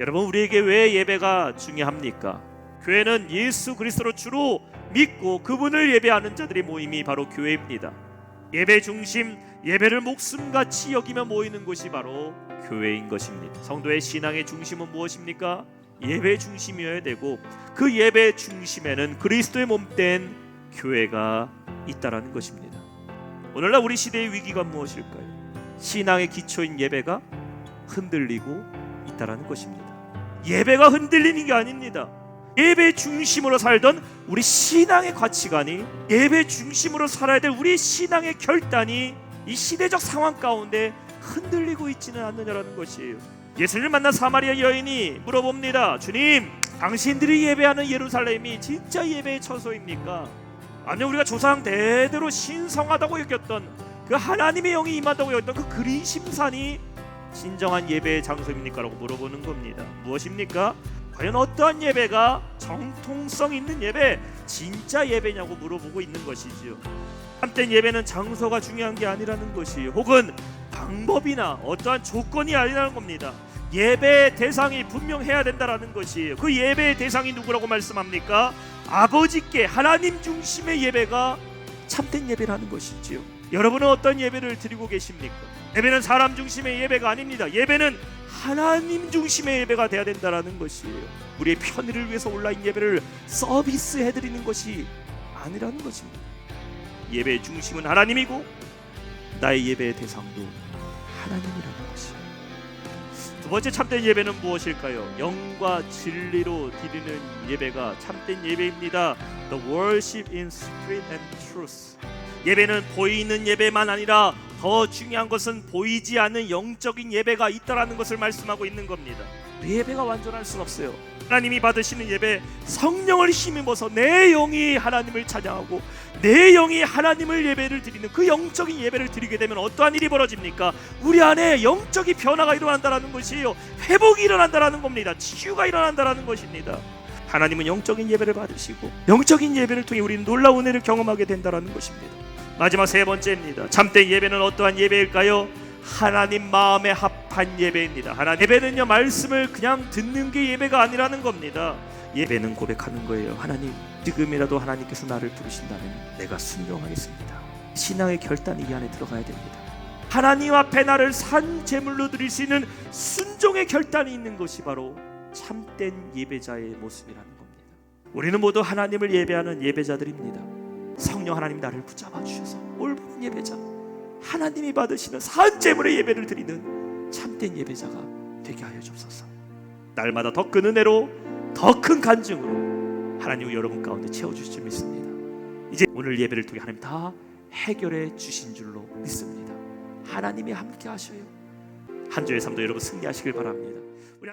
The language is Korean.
여러분 우리에게 왜 예배가 중요합니까? 교회는 예수 그리스도로 주로 믿고 그분을 예배하는 자들의 모임이 바로 교회입니다. 예배 중심, 예배를 목숨같이 여기며 모이는 곳이 바로 교회인 것입니다. 성도의 신앙의 중심은 무엇입니까? 예배 중심이어야 되고 그 예배 중심에는 그리스도의 몸된 교회가 있다라는 것입니다. 오늘날 우리 시대의 위기가 무엇일까요? 신앙의 기초인 예배가 흔들리고 있다라는 것입니다. 예배가 흔들리는 게 아닙니다. 예배 중심으로 살던 우리 신앙의 가치관이 예배 중심으로 살아야 될 우리 신앙의 결단이 이 시대적 상황 가운데 흔들리고 있지는 않느냐라는 것이에요. 예수님을 만난 사마리아 여인이 물어봅니다. 주님, 당신들이 예배하는 예루살렘이 진짜 예배의 처소입니까? 아니면 우리가 조상 대대로 신성하다고 여겼던 그 하나님의 영이 임한다고 여겼던 그 그리심산이 진정한 예배의 장소입니까 라고 물어보는 겁니다. 무엇입니까? 과연 어떠한 예배가 정통성 있는 예배, 진짜 예배냐고 물어보고 있는 것이지요. 참된 예배는 장소가 중요한 게 아니라는 것이 혹은 방법이나 어떠한 조건이 아니라는 겁니다. 예배의 대상이 분명해야 된다라는 것이에요. 그 예배의 대상이 누구라고 말씀합니까? 아버지께 하나님 중심의 예배가 참된 예배라는 것이지요. 여러분은 어떤 예배를 드리고 계십니까? 예배는 사람 중심의 예배가 아닙니다. 예배는 하나님 중심의 예배가 돼야 된다라는 것이에요. 우리의 편의를 위해서 온라인 예배를 서비스해 드리는 것이 아니라는 것입니다. 예배의 중심은 하나님이고 나의 예배의 대상도 하나님이라는 것이에요. 두 번째 참된 예배는 무엇일까요? 영과 진리로 드리는 예배가 참된 예배입니다. The worship in spirit and truth. 예배는 보이는 예배만 아니라 더 중요한 것은 보이지 않는 영적인 예배가 있다라는 것을 말씀하고 있는 겁니다. 내 예배가 완전할 수는 없어요. 하나님이 받으시는 예배, 성령을 힘입어서 내 영이 하나님을 찬양하고 내 영이 하나님을 예배를 드리는 그 영적인 예배를 드리게 되면 어떠한 일이 벌어집니까? 우리 안에 영적인 변화가 일어난다라는 것이에요. 회복이 일어난다라는 겁니다. 치유가 일어난다라는 것입니다. 하나님은 영적인 예배를 받으시고 영적인 예배를 통해 우리는 놀라운 은혜를 경험하게 된다라는 것입니다. 마지막 세 번째입니다. 참된 예배는 어떠한 예배일까요? 하나님 마음에 합한 예배입니다. 하나님 예배는요 말씀을 그냥 듣는 게 예배가 아니라는 겁니다. 예배는 고백하는 거예요. 하나님 지금이라도 하나님께서 나를 부르신다면 내가 순종하겠습니다. 신앙의 결단이 이 안에 들어가야 됩니다. 하나님 앞에 나를 산 제물로 드릴 수 있는 순종의 결단이 있는 것이 바로 참된 예배자의 모습이라는 겁니다. 우리는 모두 하나님을 예배하는 예배자들입니다. 성령 하나님 나를 붙잡아 주셔서 올바른 예배자, 하나님이 받으시는 산 제물의 예배를 드리는 참된 예배자가 되게 하여 주옵소서. 날마다 더 큰 은혜로 더 큰 간증으로 하나님 여러분 가운데 채워 주실 줄 믿습니다. 이제 오늘 예배를 통해 하나님 다 해결해 주신 줄로 믿습니다. 하나님이 함께 하셔요. 한 주의 삶도 여러분 승리하시길 바랍니다. 우리